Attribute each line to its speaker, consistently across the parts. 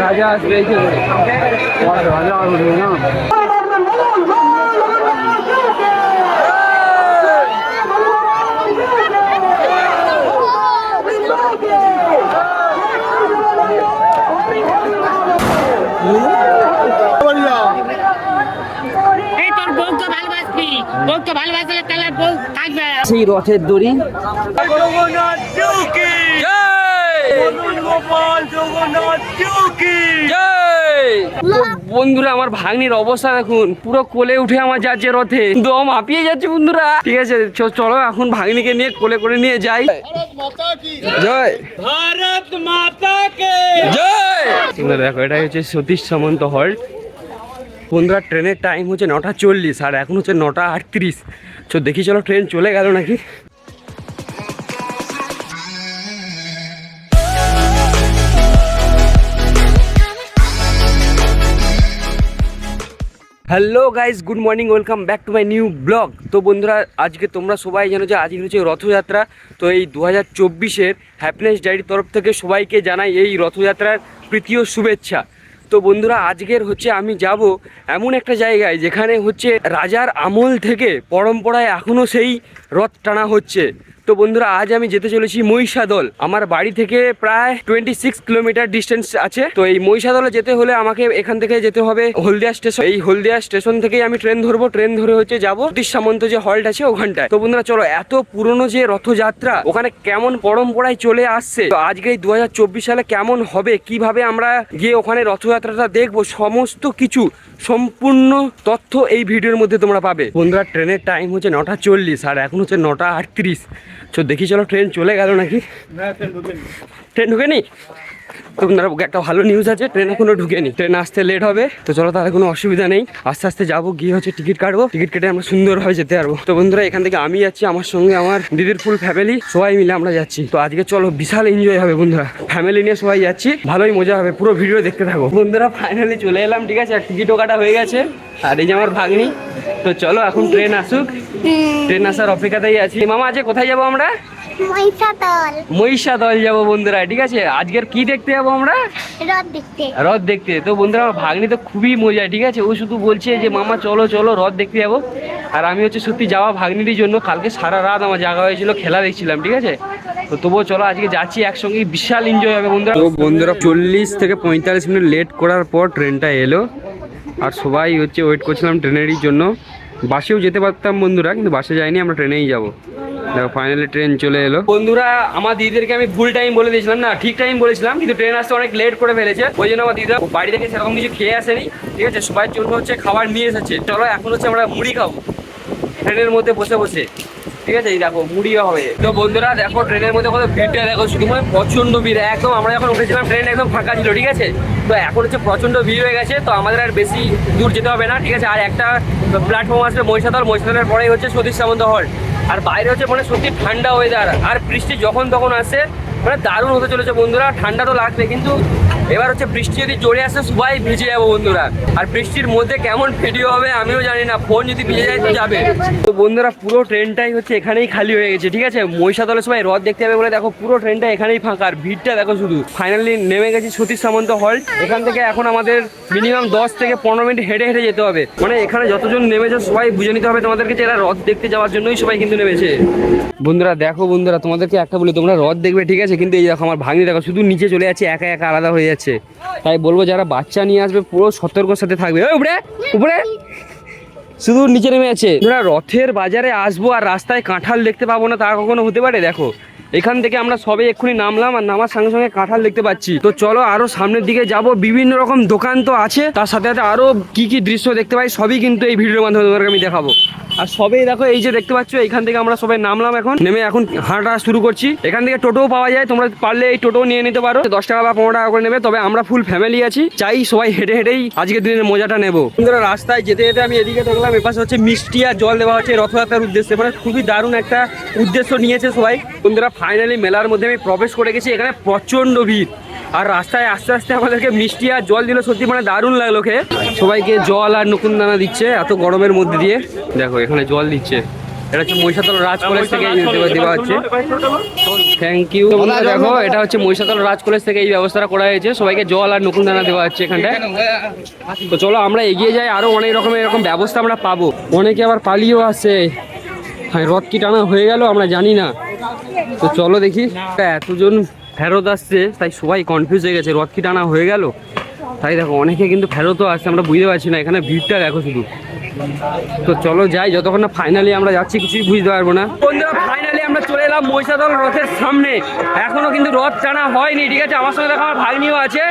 Speaker 1: রাজা আসবে এই রাজা আসবে না। সেই রথের দড়ি। তো বন্ধুরা আমার ভাগ্নির অবস্থা দেখুন। পুরো কোলে উঠে আমার যাচ্ছে রথে দম হাঁপিয়ে যাচ্ছে বন্ধুরা। ঠিক আছে চ- চলো এখন ভাগ্নিকে নিয়ে কোলে করে নিয়ে যাই। জয়!
Speaker 2: ভারত মাতা কে
Speaker 1: জয় দেখো এটা হচ্ছে সতীশ সামন্ত হল্ট বন্ধুরা ট্রেনের টাইম হচ্ছে নটা চল্লিশ আর এখন হচ্ছে নটা আটত্রিশ। তো দেখি চলো ট্রেন চলে গেল নাকি? Hello guys, good morning, welcome back to my new blog. তো বন্ধুরা, আজকে তোমরা সবাই জানো যে আজকে হচ্ছে রথযাত্রা। তো এই দু হাজার চব্বিশের হ্যাপিনেস ডায়েরির তরফ থেকে সবাইকে জানাই এই রথযাত্রার প্রীতীয় শুভেচ্ছা। তো বন্ধুরা, আজকের হচ্ছে আমি যাব এমন একটা জায়গায় যেখানে হচ্ছে রাজার আমল থেকে পরম্পরায় এখনও সেই রথ টানা হচ্ছে। তো বন্ধুরা, আজ আমি যেতে চলেছি মহিষাদল। আমার বাড়ি থেকে প্রায় টোয়েন্টি সিক্স কিলোমিটার ডিস্টেন্স আছে। তো এই মহিষাদলে যেতে হলে আমাকে এখান থেকে যেতে হবে হলদিয়া স্টেশন এই হলদিয়া স্টেশন থেকেই আমি ট্রেন ধরবো। ট্রেন ধরে হচ্ছে যাব সামন্ত যে হল্ট আছে ওখানটায়। তো বন্ধুরা, চলো, এত পুরনো যে রথযাত্রা, ওখানে কেমন পরম্পরায় চলে আসছে? তো আজকে দু সালে কেমন হবে? কীভাবে আমরা গিয়ে ওখানে রথযাত্রাটা দেখব? সমস্ত কিছু, সম্পূর্ণ তথ্য এই ভিডিওর মধ্যে তোমরা পাবে। বন্ধুরা ট্রেনের টাইম হচ্ছে নটা চল্লিশ, আর এখন হচ্ছে নটা আটত্রিশ। তো দেখি চলো ট্রেন চলে গেল নাকি? ট্রেন ঢুকেনি? তো বন্ধুরা একটা ভালো নিউজ আছে ট্রেন এখনও ঢুকেনি। ট্রেন আসতে লেট হবে তো চলো তাহলে কোনো অসুবিধা নেই। আস্তে আস্তে যাব গিয়ে হচ্ছে টিকিট কাটবো। টিকিট কেটে আমরা সুন্দরভাবে যেতে পারব। তো বন্ধুরা এখান থেকে আমি যাচ্ছি আমার সঙ্গে আমার দিদির ফুল ফ্যামিলি সবাই মিলে আমরা যাচ্ছি। তো আজকে চলো বিশাল এনজয় হবে বন্ধুরা। ফ্যামিলি নিয়ে সবাই যাচ্ছি ভালোই মজা হবে পুরো ভিডিও দেখতে থাকো। বন্ধুরা ফাইনালি চলে এলাম ঠিক আছে? আর টিকিটও কাটা হয়ে গেছে। আর এই যে আমার ভাগ্নি তো চলো এখন ট্রেন আসুক। ট্রেন আসার অপেক্ষাতেই আছি। মামা আজকে কোথায় যাব আমরা?
Speaker 3: মহিষাদল।
Speaker 1: মহিষা দল যাব বন্ধুরা ঠিক আছে? আজকের কি দেখতে যাব আমরা?
Speaker 3: রথ দেখতে।
Speaker 1: রথ দেখতে। তো বন্ধুরা আমার ভাগ্নি তো খুবই মজা ঠিক আছে? ও শুধু বলছে যে মামা চলো চলো রথ দেখতে যাব। আর আমি হচ্ছে সত্যি যাওয়া ভাগ্নিটির জন্য কালকে সারা রাত আমার জায়গা হয়েছিল খেলা দেখছিলাম ঠিক আছে? তো তবুও চলো আজকে যাচ্ছি একসঙ্গে বিশাল এনজয় হবে বন্ধুরা। তো বন্ধুরা চল্লিশ থেকে পঁয়তাল্লিশ মিনিট লেট করার পর ট্রেনটা এলো। আর সবাই হচ্ছে ওয়েট করছিলাম ট্রেনেরই জন্য। বাসেও যেতে পারতাম বন্ধুরা কিন্তু বাসে যাইনি আমরা ট্রেনেই যাব। দেখো ফাইনালি ট্রেন চলে এলো। বন্ধুরা, আমার দিদিদেরকে আমি ভুল টাইম বলে দিয়েছিলাম না, ঠিক টাইম বলেছিলাম, কিন্তু ট্রেন আসতে অনেক লেট করে ফেলেছে। ওই জন্য আমার দিদিরা বাড়ি থেকে সেরকম কিছু খেয়ে আসেনি, ঠিক আছে? সবার জন্য হচ্ছে খাবার নিয়ে এসেছে। চলো, এখন হচ্ছে আমরা মুড়ি খাব। ট্রেনের মধ্যে বসে বসে। ঠিক আছে, এই দেখো মুড়ি হবে। তো বন্ধুরা, দেখো, ট্রেনের মধ্যে কত ভিড়টা দেখো, শুধু মানে প্রচণ্ড ভিড়। একদম আমরা যখন উঠেছিলাম, ট্রেন একদম ফাঁকা ছিল, ঠিক আছে? তো এখন হচ্ছে প্রচণ্ড ভিড় হয়ে গেছে, তো আমাদের আর বেশি দূর যেতে হবে না, ঠিক আছে? আর একটা প্ল্যাটফর্ম আসবে মহিষাদল, মহিষাদলের পরেই হচ্ছে সতীশ সামন্ত হল। আর বাইরে হচ্ছে মানে সত্যি ঠান্ডা ওয়েদার আর বৃষ্টি যখন তখন আসে মানে দারুণ হতে চলেছে বন্ধুরা, ঠান্ডা তো লাগবে কিন্তু এবার হচ্ছে বৃষ্টি যদি জোরে আসে, সবাই ভিজে যাব বন্ধুরা। আর বৃষ্টির মধ্যে কেমন ভিডিও হবে, আমিও জানি না। ফোন যদি ভিজে যায় তো যাবে। তো বন্ধুরা, পুরো ট্রেনটাই হচ্ছে এখানেই খালি হয়ে গেছে, ঠিক আছে? মহিষাদলের সবাই রথ দেখতে হবে বলে দেখো, পুরো ট্রেনটা এখানেই ফাঁকা। আর ভিড়টা দেখো শুধু। ফাইনালি নেমে গেছি সতীশ সামন্ত হল এখান থেকে এখন আমাদের মিনিমাম দশ থেকে পনেরো মিনিট হেঁটে হেঁটে যেতে হবে। মানে এখানে যতজন নেমেছে, সবাই বুঝে নিতে হবে তোমাদেরকে যে এরা রথ দেখতে যাওয়ার জন্যই সবাই কিন্তু নেমেছে। বন্ধুরা, দেখো বন্ধুরা, তোমাদেরকে একটা বলি, তোমরা রথ দেখবে, ঠিক আছে? কিন্তু এই দেখো, আমার ভাগ্নি দেখো, শুধু নিচে চলে যাচ্ছে, একা একা আলাদা হয়ে যাচ্ছে। তাই বলব যারা বাচ্চা নিয়ে আসবে, পুরো সতর্কর সাথে থাকবে। উপরে উপরে। শুধু নিচে নেমে আছে আমরা রথের বাজারে আসব আর রাস্তায় কাঁঠাল দেখতে পাবো না, তা কখনো হতে পারে? দেখো, এখান থেকে আমরা সবে এক্ষুনি নামলাম আর নামার সঙ্গে সঙ্গে কাঁঠাল দেখতে পাচ্ছি। তো চলো, আরও সামনের দিকে যাব। বিভিন্ন রকম দোকান তো আছে। তার সাথে সাথে আরও কি কি দৃশ্য দেখতে পাই, সবই কিন্তু এই ভিডিওর মাধ্যমে তোমাদেরকে আমি দেখাবো। আর সবেই দেখো এই যে দেখতে পাচ্ছ এখান থেকে আমরা সবাই নামলাম এখন। নেমে এখন হাঁটা শুরু করছি। এখান থেকে টোটোও পাওয়া যায়, তোমরা পারলে এই টোটো নিয়ে নিতে পারো। দশ টাকা বা পনেরো টাকা করে নেবে, তবে আমরা ফুল ফ্যামিলি আছি। চাই সবাই হেঁটে হেঁটেই আজকের দিনের মজাটা নেব। রাস্তায় যেতে যেতে আমি এদিকে দেখলাম এপাশে হচ্ছে মিষ্টি আর জল দেওয়া হচ্ছে, রথযাত্রার উদ্দেশ্যে। মানে খুবই দারুণ একটা উদ্দেশ্য নিয়েছে সবাই। বন্ধুরা ফাইনালি মেলার মধ্যে আমি প্রবেশ করে গেছি, এখানে প্রচণ্ড ভিড়। আর রাস্তায় আস্তে আস্তে আমাদেরকে মিষ্টি আর জল দিল সত্যি মানে দারুণ লাগল খেয়ে। সবাইকে জল আর নকুন দানা দিচ্ছে এত গরমের মধ্যে দিয়ে। দেখো এখানে জল দিচ্ছে। এটা হচ্ছে মহিষাতল রাজ কলেজ থেকে এই দেওয়া- দেওয়া হচ্ছে। থ্যাংক ইউ দেখো এটা হচ্ছে মহিষাতল রাজ কলেজ থেকে এই ব্যবস্থাটা করা হয়েছে। সবাইকে জল আর নকুল দানা দেওয়া হচ্ছে এখানটায়। তো চলো আমরা এগিয়ে যাই। আরও অনেক রকমের এরকম ব্যবস্থা আমরা পাবো। অনেকে আবার পালিয়েও আসছে। হ্যাঁ রথ কি টানা হয়ে গেল আমরা জানি না। তো চলো দেখি। এতজন ফেরত আসছে, তাই সবাই কনফিউজ হয়ে গেছে, রথ কি টানা হয়ে গেল? তাই দেখো, অনেকে কিন্তু ফেরতও আসছে, আমরা বুঝতে পারছি না, এখানে ভিড়টা দেখো শুধু। তো চলো যাই, যতক্ষণ না ফাইনালি আমরা যাচ্ছি, কিছুই বুঝতে পারব না। বন্ধুরা ফাইনালি আমরা চলে এলাম মহিষাদল রথের সামনে। এখনও কিন্তু রথ টানা হয়নি, ঠিক আছে? আমার সঙ্গে দেখো, আমার ভাগ্নিও আছে।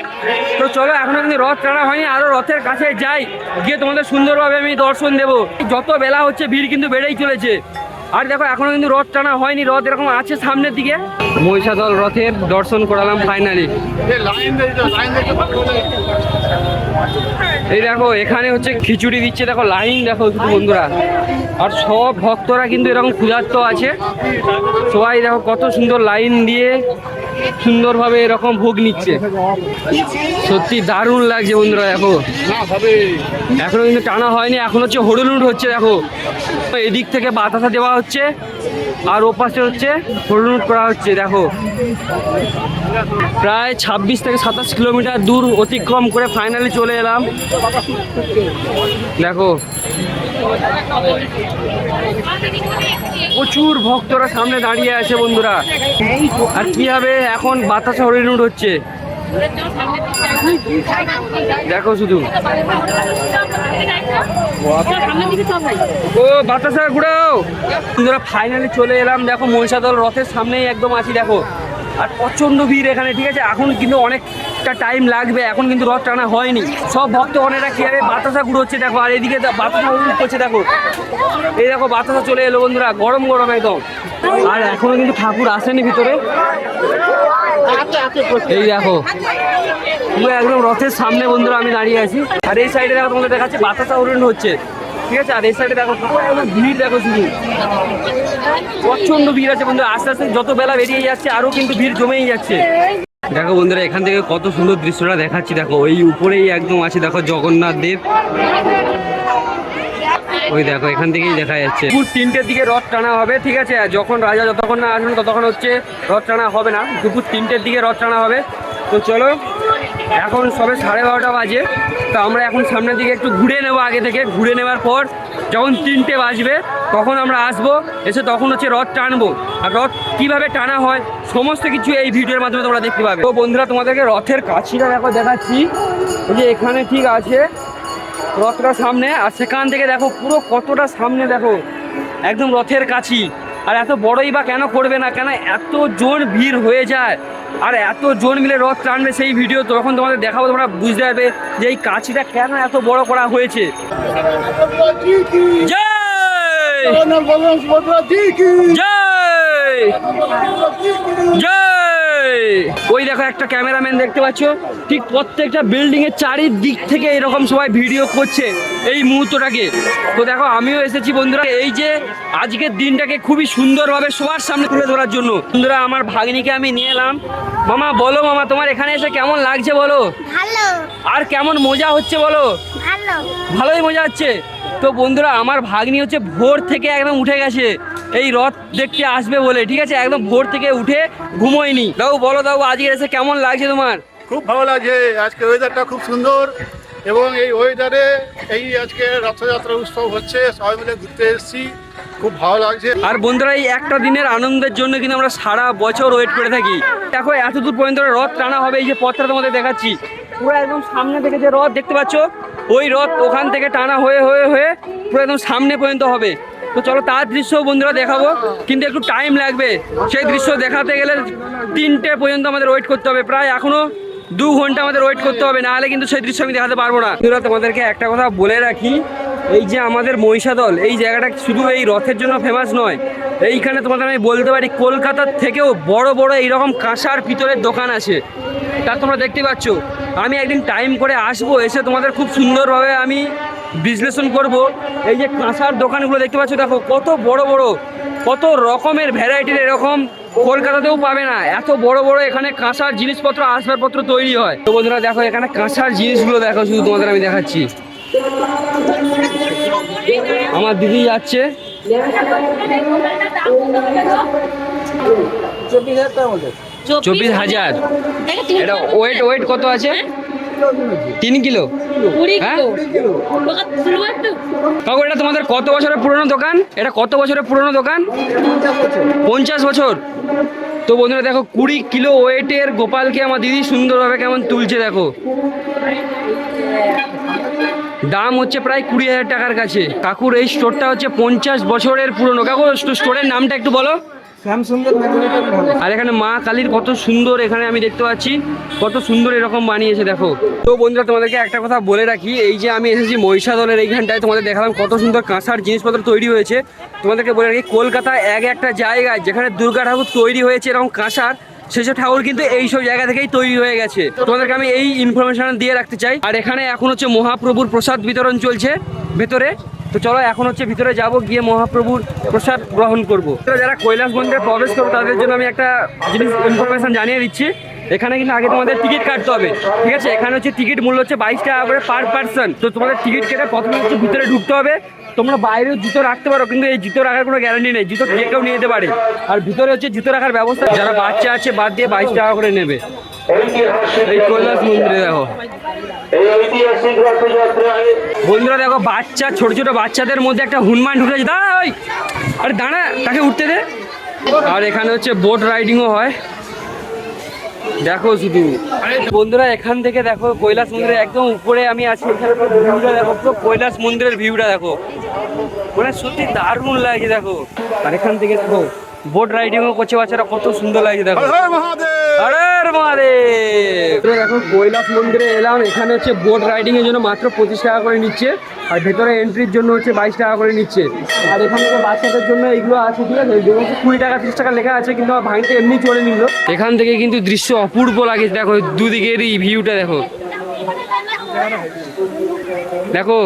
Speaker 1: তো চলো, এখনও কিন্তু রথ টানা হয়নি, আরও রথের কাছে যাই। গিয়ে তোমাদের সুন্দরভাবে আমি দর্শন দেবো। যত বেলা হচ্ছে, ভিড় কিন্তু বেড়েই চলেছে। আর দেখো এখনও কিন্তু রথ টানা হয়নি রথ এরকম আছে সামনের দিকে। মহিষাদল রথের দর্শন করালাম ফাইনালি এই দেখো এখানে হচ্ছে খিচুড়ি দিচ্ছে দেখো লাইন দেখো শুধু বন্ধুরা। আর সব ভক্তরা কিন্তু এরকম ক্ষুধার্ত আছে। সবাই দেখো কত সুন্দর লাইন দিয়ে সুন্দরভাবে এরকম ভোগ নিচ্ছে। সত্যি দারুণ লাগছে বন্ধুরা, দেখো। এখনও কিন্তু টানা হয়নি, এখন হচ্ছে হড়ুলুট হচ্ছে, দেখো। এদিক থেকে বাতাসা দেওয়া হচ্ছে। আর ওপাশে হচ্ছে হড়ুলুট করা হচ্ছে, দেখো। প্রায় ছাব্বিশ থেকে সাতাশ কিলোমিটার দূর অতিক্রম করে ফাইনালি চলে এলাম। দেখো। প্রচুর ভক্তরা সামনে দাঁড়িয়ে আছে বন্ধুরা। আর কি হবে এখন বাতাসা হরিণুট হচ্ছে দেখো শুধু। ও বাতাসা ঘুরাও। বন্ধুরা ফাইনালি চলে এলাম। দেখো, মহিষাদল রথের সামনেই একদম আছি, দেখো। আর প্রচণ্ড ভিড় এখানে, ঠিক আছে? এখন কিন্তু অনেকটা টাইম লাগবে। এখন কিন্তু রথ টানা হয়নি। সব ভক্ত অনেকটা কি হবে বাতাসা ঘুরোচ্ছে, দেখো। আর এদিকে বাতাসা করছে দেখো। এই দেখো, বাতাসা চলে এলো, বন্ধুরা। গরম গরম একদম। আর এখনও কিন্তু ঠাকুর আসেনি ভিতরে। এই দেখো। পুরো একদম রথের সামনে বন্ধুরা আমি দাঁড়িয়ে আছি। আর এই সাইডে দেখো তোমাদের দেখাচ্ছে, বাতাসা উড়ানো হচ্ছে। ঠিক আছে? আর এই সাইডে দেখো ভিড় দেখো শুধু। প্রচণ্ড ভিড় আছে বন্ধুরা। আস্তে আস্তে যত বেলা বেরিয়ে যাচ্ছে, আরও কিন্তু ভিড় জমেই যাচ্ছে। দেখো বন্ধুরা, এখান থেকে কত সুন্দর দৃশ্যটা দেখাচ্ছি। দেখো ওই উপরেই একদম আছে, দেখো জগন্নাথ দেব। ওই দেখো, এখান থেকেই দেখা যাচ্ছে। দুপুর তিনটের দিকে রথ টানা হবে, ঠিক আছে? যখন রাজা যতক্ষণ না আসবেন, ততক্ষণ হচ্ছে রথ টানা হবে না। দুপুর তিনটের দিকে রথ টানা হবে। তো চলো, এখন সবে সাড়ে বারোটা বাজে। তো আমরা এখন সামনের দিকে একটু ঘুরে নেব আগে থেকে। ঘুরে নেওয়ার পর যখন তিনটে বাজবে, তখন আমরা আসব, এসে তখন হচ্ছে রথ টানবো। আর রথ কীভাবে টানা হয়, সমস্ত কিছু এই ভিডিওর মাধ্যমে তোমরা দেখতে পাবে। তো বন্ধুরা, তোমাদেরকে রথের কাছিটা দেখো, দেখাচ্ছি। যে এখানে ঠিক আছে রথটা সামনে আর সেখান থেকে দেখো পুরো কতটা সামনে দেখো একদম রথের কাছি। আর এত বড়ই বা কেন করবে না কেন এত জন ভিড় হয়ে যায় আর এত জন মিলে রথ টানবে সেই ভিডিও তখন তোমাদের দেখাবো তোমরা বুঝতে পারবে যে এই কাছিটা কেন এত বড় করা হয়েছে। জয়! জয়! জয়! ওই দেখো একটা ক্যামেরাম্যান দেখতে পাচ্ছ? ঠিক প্রত্যেকটা বিল্ডিং এর চারিদিক থেকে এরকম সবাই ভিডিও করছে এই মুহূর্তটাকে। তো দেখো আমিও এসেছি বন্ধুরা। এই যে আজকের দিনটাকে খুবই সুন্দরভাবে সবার সামনে তুলে ধরার জন্য। বন্ধুরা আমার ভাগ্নিকে আমি নিয়ে এলাম। মামা বলো মামা তোমার এখানে এসে কেমন লাগছে বলো?
Speaker 3: ভালো।
Speaker 1: আর কেমন মজা হচ্ছে বলো?
Speaker 3: ভালো।
Speaker 1: ভালোই মজা হচ্ছে? তো বন্ধুরা আমার ভাগ্নি হচ্ছে ভোর থেকে একদম উঠে গেছে। এই রথ দেখতে আসবে বলে ঠিক আছে? একদম ভোর থেকে উঠে ঘুমোয়নি। দাও বলো দাও আজকে এসে কেমন লাগছে তোমার?
Speaker 4: খুব ভালো লাগছে। আজকে ওয়েদারটা খুব সুন্দর এবং এই ওয়েদারে এই আজকে রথযাত্রা উৎসব হচ্ছে। সবাই মিলে ঘুরতে এসেছি। খুব ভালো লাগছে।
Speaker 1: আর বন্ধুরা এই একটা দিনের আনন্দের জন্য কিন্তু আমরা সারা বছর ওয়েট করে থাকি। দেখো এত দূর পর্যন্ত রথ টানা হবে এই যে পথটা তোমাদের দেখাচ্ছি। পুরো একদম সামনে থেকে যে রথ দেখতে পাচ্ছ, ওই রথ ওখান থেকে টানা হয়ে হয়ে হয়ে পুরো একদম সামনে পর্যন্ত হবে। তো চলো তার দৃশ্য বন্ধুরা দেখাবো, কিন্তু একটু টাইম লাগবে। সেই দৃশ্য দেখাতে গেলে তিনটে পর্যন্ত আমাদের ওয়েট করতে হবে। প্রায় এখনও দু ঘণ্টা আমাদের ওয়েট করতে হবে, নাহলে কিন্তু সেই দৃশ্য আমি দেখাতে পারব না। বন্ধুরা, তোমাদেরকে একটা কথা বলে রাখি, এই যে আমাদের মহিষাদল, এই জায়গাটা শুধু এই রথের জন্য ফেমাস নয়, এইখানে তোমাদের আমি বলতে পারি, কলকাতার থেকেও বড় বড় এইরকম কাঁসার পিতলের দোকান আছে। তা তোমরা দেখতে পাচ্ছ। আমি একদিন টাইম করে আসব, এসে তোমাদের খুব সুন্দরভাবে আমি বিশ্লেষণ করব। এই যে কাঁসার দোকানগুলো দেখতে পাচ্ছ, দেখো কত বড় বড়, কত রকমের ভ্যারাইটির এরকম কলকাতাতেও পাবে না। এত বড় বড় এখানে কাঁসার জিনিসপত্র, আসবাবপত্র তৈরি হয়। তো বন্ধুরা, দেখো এখানে কাঁসার জিনিসগুলো দেখো, শুধু তোমাদের আমি দেখাচ্ছি। আমার দিদি যাচ্ছে। এটা ওয়েট ওয়েট কত আছে? তিন কিলো। হ্যাঁ? কাকু এটা তোমাদের কত বছরের পুরনো দোকান? এটা কত বছরের পুরনো দোকান? পঞ্চাশ বছর। তো বন্ধুরা দেখো কুড়ি কিলো ওয়েটের গোপালকে আমার দিদি সুন্দরভাবে কেমন তুলছে দেখো। দাম হচ্ছে প্রায় কুড়ি হাজার টাকার কাছে। কাকুর এই স্টোরটা হচ্ছে পঞ্চাশ বছরের পুরনো। কাকু স্টোরের নামটা একটু বলো। আর এখানে মা কালীর কত সুন্দর এখানে আমি দেখতে পাচ্ছি, কত সুন্দর এরকম বানিয়েছে, দেখো। তো বন্ধুরা, তোমাদেরকে একটা কথা বলে রাখি, এই যে আমি এসেছি মহিষাদলের এইখানটায়, তোমাদের দেখালাম কত সুন্দর কাঁসার জিনিসপত্র তৈরি হয়েছে। তোমাদেরকে বলে রাখি কলকাতা এক একটা জায়গায় যেখানে দুর্গা ঠাকুর তৈরি হয়েছে এরকম কাঁসার সেসব ঠাকুর কিন্তু এইসব জায়গা থেকেই তৈরি হয়ে গেছে। তোমাদেরকে আমি এই ইনফরমেশন দিয়ে রাখতে চাই। আর এখানে এখন হচ্ছে মহাপ্রভুর প্রসাদ বিতরণ চলছে, ভেতরে। তো চলো এখন হচ্ছে ভিতরে যাব, গিয়ে মহাপ্রভুর প্রসাদ গ্রহণ করব। যারা কৈলাস মন্দিরে প্রবেশ করব, তাদের জন্য আমি একটা জিনিস ইনফরমেশন জানিয়ে দিচ্ছি। এখানে কিন্তু আগে তোমাদের টিকিট কাটতে হবে, ঠিক আছে? এখানে হচ্ছে টিকিট মূল্য হচ্ছে বাইশ টাকা করে পার পার্সন তো তোমাদের টিকিট কেটে প্রথমে হচ্ছে ভিতরে ঢুকতে হবে। তোমরা বাইরেও জুতো রাখতে পারো, কিন্তু এই জুতো রাখার কোনো গ্যারান্টি নেই। জুতো যে কেউ নিয়ে যেতে পারে। আর ভিতরে হচ্ছে জুতো রাখার ব্যবস্থা, যারা বাচ্চা আছে, বাদ দিয়ে বাইশ টাকা করে নেবে। দেখো। বন্ধুরা দেখো, বাচ্চা, ছোট ছোট বাচ্চাদের মধ্যে একটা হনুমান ঢুকেছে। দাঁড়া, ওই, আরে দাঁড়া, তাকে উঠতে দে। আর এখানে হচ্ছে বোট রাইডিংও হয়। দেখো শুধু। বন্ধুরা এখান থেকে দেখো কৈলাস মন্দিরের একদম উপরে আমি আছি এখানে ভিউটা দেখো পুরো কৈলাস মন্দিরের ভিউটা দেখো। মানে সত্যি দারুণ লাগছে দেখো। আর এখান থেকে দেখো বোট রাইডিংও করছে বাচ্চারা কত সুন্দর লাগছে দেখো।
Speaker 4: মহাদেব!
Speaker 1: দেখো কৈলাস মন্দিরে এলাম এখানে হচ্ছে বোট রাইডিং এর জন্য মাত্র পঁচিশ টাকা করে নিচ্ছে। আর ভেতরে এন্ট্রির জন্য হচ্ছে বাইশ টাকা করে নিচ্ছে। আর এখানে বাচ্চাদের জন্য এইগুলো আছে, ঠিক আছে? কুড়ি টাকা, তিরিশ টাকা লেখা আছে, কিন্তু ভাঙতে এমনি চলে নিল। এখান থেকে কিন্তু দৃশ্য অপূর্ব লাগে, দেখো দুদিকের এই ভিউটা দেখো। দেখো,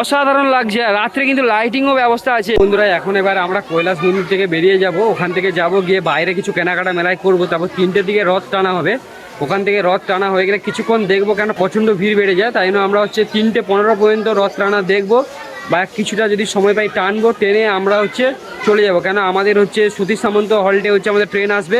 Speaker 1: অসাধারণ লাগছে। রাত্রে কিন্তু লাইটিংও ব্যবস্থা আছে। বন্ধুরা, এখন এবার আমরা কৈলাস মন্দির থেকে বেরিয়ে যাব। ওখান থেকে যাব গিয়ে বাইরে কিছু কেনাকাটা মেলায় করব। তারপর তিনটের দিকে রথ টানা হবে। ওখান থেকে রথ টানা হয়ে গেলে কিছুক্ষণ দেখব কেন প্রচণ্ড ভিড় বেড়ে যায়, তাই জন্য আমরা হচ্ছে তিনটে পনেরো পর্যন্ত রথ টানা দেখব। বা কিছুটা যদি সময় পাই টানবো ট্রেনে আমরা হচ্ছে চলে যাব। কেন আমাদের হচ্ছে সুধীর সামন্ত হলটে হচ্ছে আমাদের ট্রেন আসবে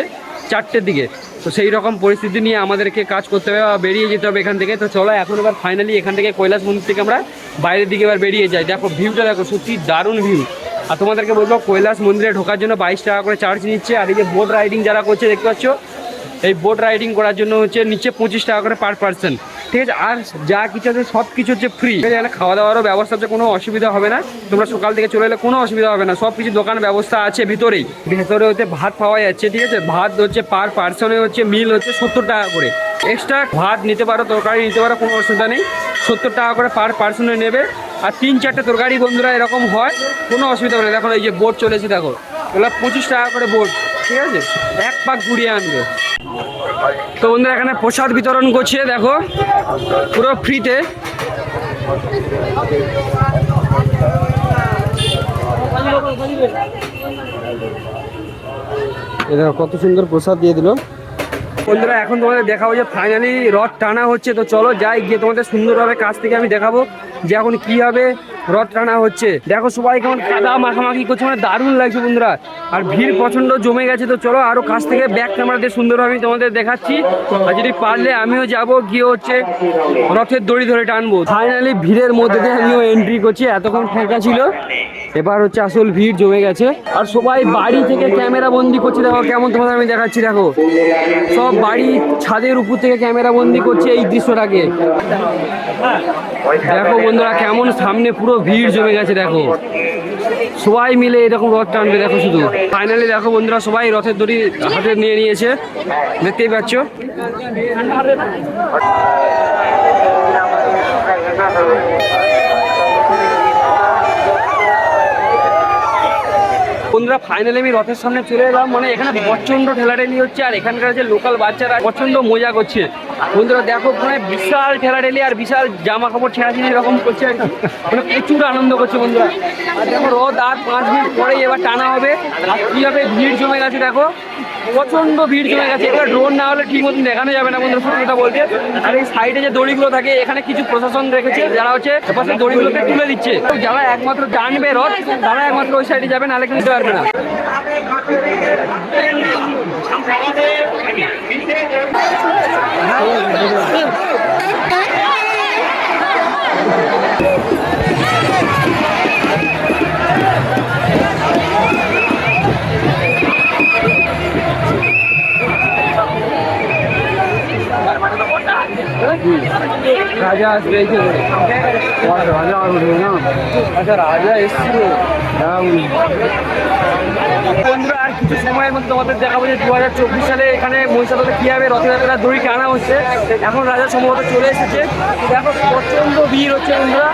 Speaker 1: চারটের দিকে। তো সেই রকম পরিস্থিতি নিয়ে আমাদেরকে কাজ করতে হবে বা বেরিয়ে যেতে হবে এখান থেকে। তো চলো, এখন এবার ফাইনালি এখান থেকে কৈলাস মন্দির থেকে আমরা বাইরের দিকে এবার বেরিয়ে যাই। দেখো ভিউটা দেখো, সত্যি দারুণ ভিউ আর তোমাদেরকে বলব, কৈলাস মন্দিরে ঢোকার জন্য বাইশ টাকা করে চার্জ নিচ্ছে। আর এই যে বোট রাইডিং যারা করছে, দেখতে পাচ্ছ এই বোট রাইডিং করার জন্য হচ্ছে নিচে পঁচিশ টাকা করে পার পার্সন ঠিক আছে? আর যা কিছু আছে সব কিছু হচ্ছে ফ্রি এখানে খাওয়া দাওয়ারও ব্যবস্থা হচ্ছে, কোনো অসুবিধা হবে না। তোমরা সকাল থেকে চলে এলে কোনো অসুবিধা হবে না। সব কিছু দোকান ব্যবস্থা আছে ভিতরেই। ভেতরে হচ্ছে ভাত পাওয়া যাচ্ছে, ঠিক আছে? ভাত হচ্ছে পার পার্সনে হচ্ছে মিল হচ্ছে সত্তর টাকা করে। এক্সট্রা ভাত নিতে পারো, তরকারি নিতে পারো, কোনো অসুবিধা নেই। সত্তর টাকা করে পার পার্সনে নেবে। আর তিন চারটে তরকারি বন্ধুরা এরকম হয়, কোনো অসুবিধা হবে না। দেখো, এই যে বোট চলেছে দেখো। এগুলো পঁচিশ টাকা করে বোট ঠিক আছে? এক পাক ঘুরিয়ে আনবে। তো বন্ধুরা এখানে প্রসাদ বিতরণ করছে দেখো। পুরো ফ্রিতে। এটা কত সুন্দর প্রসাদ দিয়ে দিল। বন্ধুরা এখন তোমাদের দেখাবো যে ফাইনালি রথ টানা হচ্ছে তো চলো যাই গিয়ে তোমাদের সুন্দরভাবে কাছ থেকে আমি দেখাবো যে এখন কীভাবে রথ টানা হচ্ছে। দেখো সবাই কেমন কাদা মাখামাখি করছে মানে দারুণ লাগছে বন্ধুরা। আর ভিড় প্রচণ্ড জমে গেছে, তো চলো আরও কাছ থেকে ব্যাক ক্যামেরা দিয়ে সুন্দরভাবে আমি তোমাদের দেখাচ্ছি। আর যদি পারলে আমিও যাব, গিয়ে হচ্ছে রথের দড়ি ধরে টানবো। ফাইনালি ভিড়ের মধ্যে দিয়ে আমিও এন্ট্রি করছি, এতক্ষণ ফাঁকা ছিল। এবার হচ্ছে আসল ভিড় জমে গেছে। আর সবাই বাড়ি থেকে ক্যামেরা বন্দি করছে, দেখো কেমন তোমাদের আমি দেখাচ্ছি, দেখো। সব বাড়ি ছাদের উপর থেকে ক্যামেরা বন্দি করছে এই দৃশ্যটাকে। দেখো বন্ধুরা কেমন সামনে পুরো ভিড় জমে গেছে, দেখো। সবাই মিলে এরকম রথ টানবে, দেখো শুধু। ফাইনালি দেখো বন্ধুরা, সবাই রথের দড়ি হাতে নিয়ে নিয়েছে। দেখতেই পাচ্ছ। বন্ধুরা ফাইনালি আমি রথের সামনে চলে এলাম। মানে এখানে প্রচণ্ড ঠেলাঠেলি হচ্ছে, আর এখানকার যে লোকাল বাচ্চারা প্রচণ্ড মজা করছে। বন্ধুরা, দেখো মানে বিশাল ঠেলাঠেলি আর বিশাল জামা কাপড় ছেঁড়াছিড়ি এরকম করছে আর মানে প্রচুর আনন্দ করছে বন্ধুরা। আর দেখো, রথ আর পাঁচ মিনিট পরেই এবার টানা হবে। আর কীভাবে ভিড় জমে গেছে দেখো। প্রচণ্ড ভিড় জমে গেছে। এবার ড্রোন না হলে ঠিক মতন দেখানো যাবে না বন্ধুরা, সত্যি বলতে। আর এই সাইডে যে দড়িগুলো থাকে, এখানে কিছু প্রশাসন রেখেছে, যারা হচ্ছে এপাশে দড়িগুলোকে তুলে দিচ্ছে। যারা একমাত্র টানবে রথ, তারা একমাত্র ওই সাইডে যাবে, নাহলে কিন্তু পারবে না। রাজা আসবে এই যে। রাজা আসবে না? আচ্ছা রাজা এসছিল। বন্ধুরা আর কিছু সময়ের মধ্যে তোমাদের দেখাবো যে দু হাজার চব্বিশ সালে এখানে মহিষাদলে কীভাবে রথযাত্রা দড়ি টানা হচ্ছে। এখন রাজা সম্ভবত চলে এসেছে। দেখো প্রচণ্ড ভিড় হচ্ছে বন্ধুরা।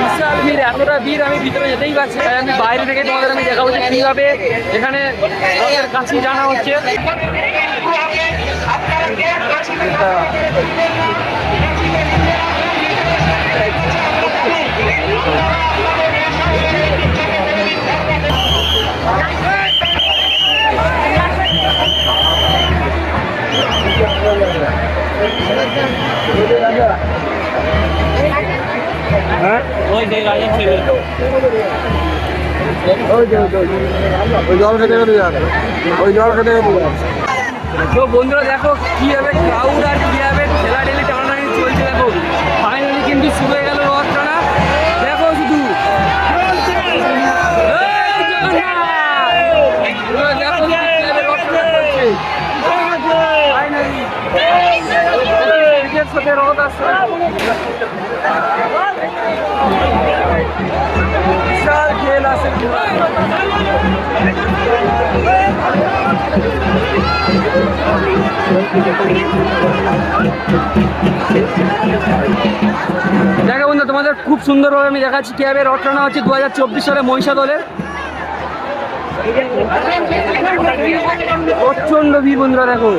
Speaker 1: বিশাল ভিড় এতটা ভিড় আমি ভিতরে যেতেই পারছি তাই আমি বাইরে থেকে তোমাদের আমি দেখাবো যে কীভাবে এখানে রথের কাছে জানা হচ্ছে।
Speaker 4: ওই জল খেতে খেতে যাবে ওই জল খেতে খেতে যাবে
Speaker 1: বন্ধুরা দেখো, কীভাবে ক্রাউড আর কীভাবে ঠেলা ঠেলি টানাটানি চলছে দেখো। ফাইনালি কিন্তু শুরু হয়ে গেল রথ টানা দেখো শুধু এই জগন্নাথ! এবার দেখো শুধু কীভাবে রথ টানা চলছে। Finally! সাথে রথ আসছে। বিশাল খেল আছে। দেখো বন্ধু, তোমাদের খুব সুন্দরভাবে আমি দেখাচ্ছি। কীভাবে রথ টানা হচ্ছে দু হাজার চব্বিশ সালে মহিষা দলের। প্রচণ্ড ভিড় বন্ধুরা দেখো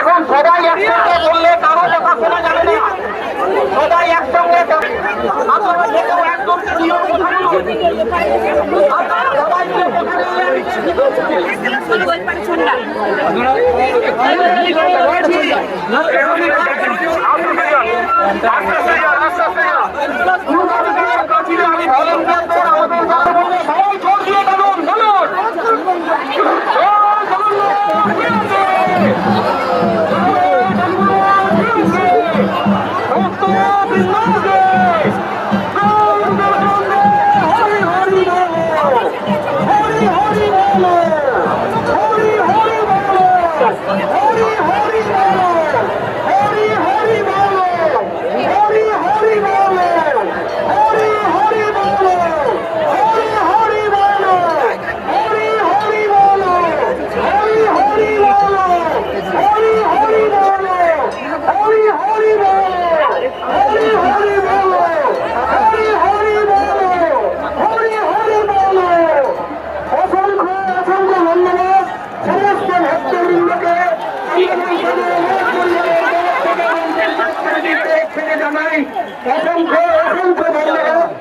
Speaker 5: এখন সবাই একসঙ্গে বললে কারও কথা শোনা যাবে না সবাই একসঙ্গে আপনারা যে সবাই ভালো আমাদের বলুন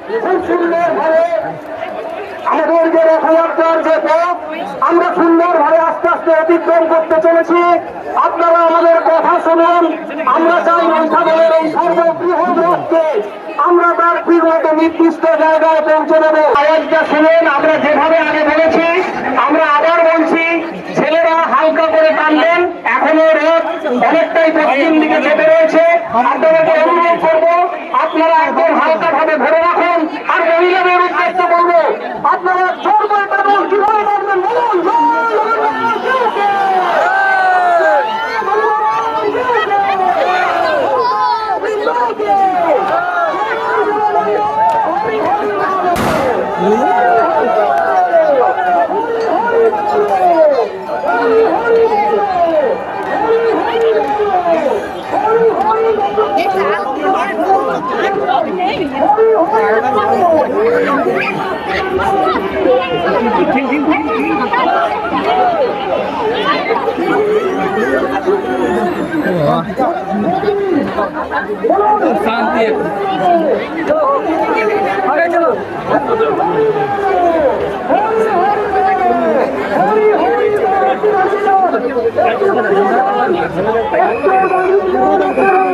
Speaker 5: খুব সুন্দরভাবে আমাদের যে রথযাত্রার যে পথ, আমরা সুন্দরভাবে আস্তে আস্তে অতিক্রম করতে চলেছি। আপনারা আমাদের কথা শুনুন। আমরা চাই মহিষাদলের এই সর্ববৃহৎ রথকে আমরা তার ঠিক মতো নির্দিষ্ট জায়গায় পৌঁছে দেবো। আওয়াজটা শুনুন, আমরা যেভাবে আগে বলেছি, আমরা আবার বলছি, ছেলেরা হালকা করে টানবেন। এখনও রথ অনেকটাই পশ্চিম দিকে চেপে রয়েছে। আপনাদেরকে অনুরোধ করব আপনারা একদম হালকা ভাবে ধরে রাখুন। আর মহিলাদের উদ্দেশ্য বলব আপনারা জোর করে টানুন কীভাবে টানবেন বলুন জোর করে টানুন, জোরকে। আমরা অনেকদিন ধরে গন্তব্যস্থলে আমাদেরকে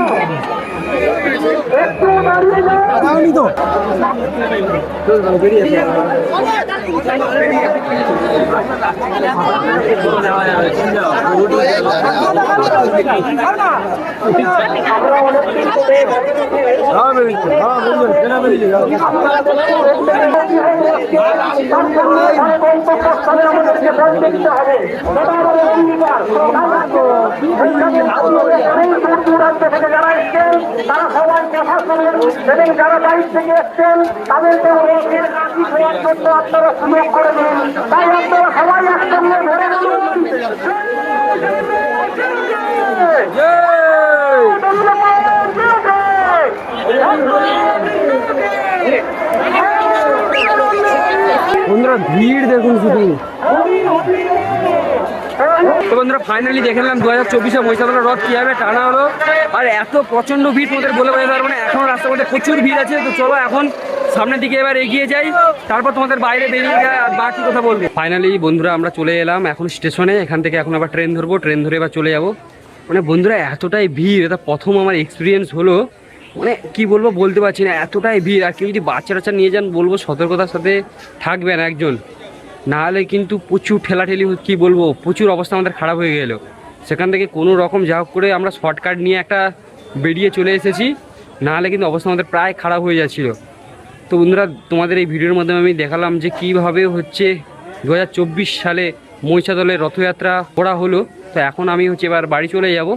Speaker 5: যারা এসছেন তারা সবাই কথা শোনেন এবং যারা বাইর থেকে এসছেন তাদেরকে জন্য আপনারা সুযোগ করে দিন। তাই আপনারা সবাই একসঙ্গে ধরে
Speaker 1: বন্ধুরা ভিড় দেখুন শুধু। তো বন্ধুরা ফাইনালি দেখে নিলাম দু হাজার চব্বিশে মহিষাদলের রথ কীভাবে টানা হলো। আর এত প্রচণ্ড ভিড় তোমাদের বলে বোঝাতে পারব না এখনও রাস্তার মধ্যে প্রচুর ভিড় আছে, তো চলো এখন সামনের দিকে এবার এগিয়ে যাই, তারপর তোমাদের বাইরে বেরিয়ে যায় আর বাকি কথা বলবে। ফাইনালি বন্ধুরা, আমরা চলে এলাম এখন স্টেশনে, এখান থেকে এখন আবার ট্রেন ধরবো, ট্রেন ধরে এবার চলে যাব। মানে বন্ধুরা, এতটাই ভিড়, এটা প্রথম আমার এক্সপিরিয়েন্স হলো। মানে কি বলব, বলতে পারছি না, এতটাই ভিড়। আর কেউ যদি বাচ্চা টাচ্চা নিয়ে যান, বলব সতর্কতার সাথে থাকবেন একজন। নাহলে কিন্তু প্রচুর ঠেলাঠেলি কি বলব, প্রচুর অবস্থা আমাদের খারাপ হয়ে গেল। সেখান থেকে কোনো রকম যা হোক করে আমরা শর্টকাট নিয়ে একটা বেরিয়ে চলে এসেছি। নাহলে কিন্তু অবস্থা আমাদের প্রায় খারাপ হয়ে যাচ্ছিল। তো বন্ধুরা, তোমাদের এই ভিডিওর মাধ্যমে আমি দেখালাম যে কীভাবে হচ্ছে দু হাজার চব্বিশ সালে মহিষাদলের রথযাত্রা করা হলো। তো এখন আমি হচ্ছে এবার বাড়ি চলে যাব।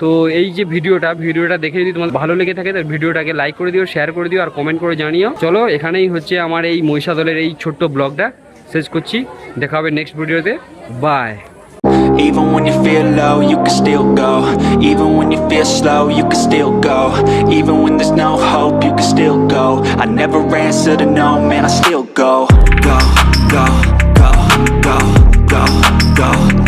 Speaker 1: তো এই যে ভিডিওটা ভিডিওটা দেখে যদি তোমার ভালো লেগে থাকে, তাহলে ভিডিওটাকে লাইক করে দিও শেয়ার করে দিও, আর কমেন্ট করে জানিও। চলো, এখানেই হচ্ছে আমার এই মহিষাদলের এই ছোট্ট ব্লগটা। শেষ করছি। দেখা হবে নেক্সট ভিডিওতে bye
Speaker 6: Even when you feel low, you can still go. Even when you feel slow, you can still go. Even when there's no hope, you can still go. I never answer to no, man, I still go Go, go, go, go, go.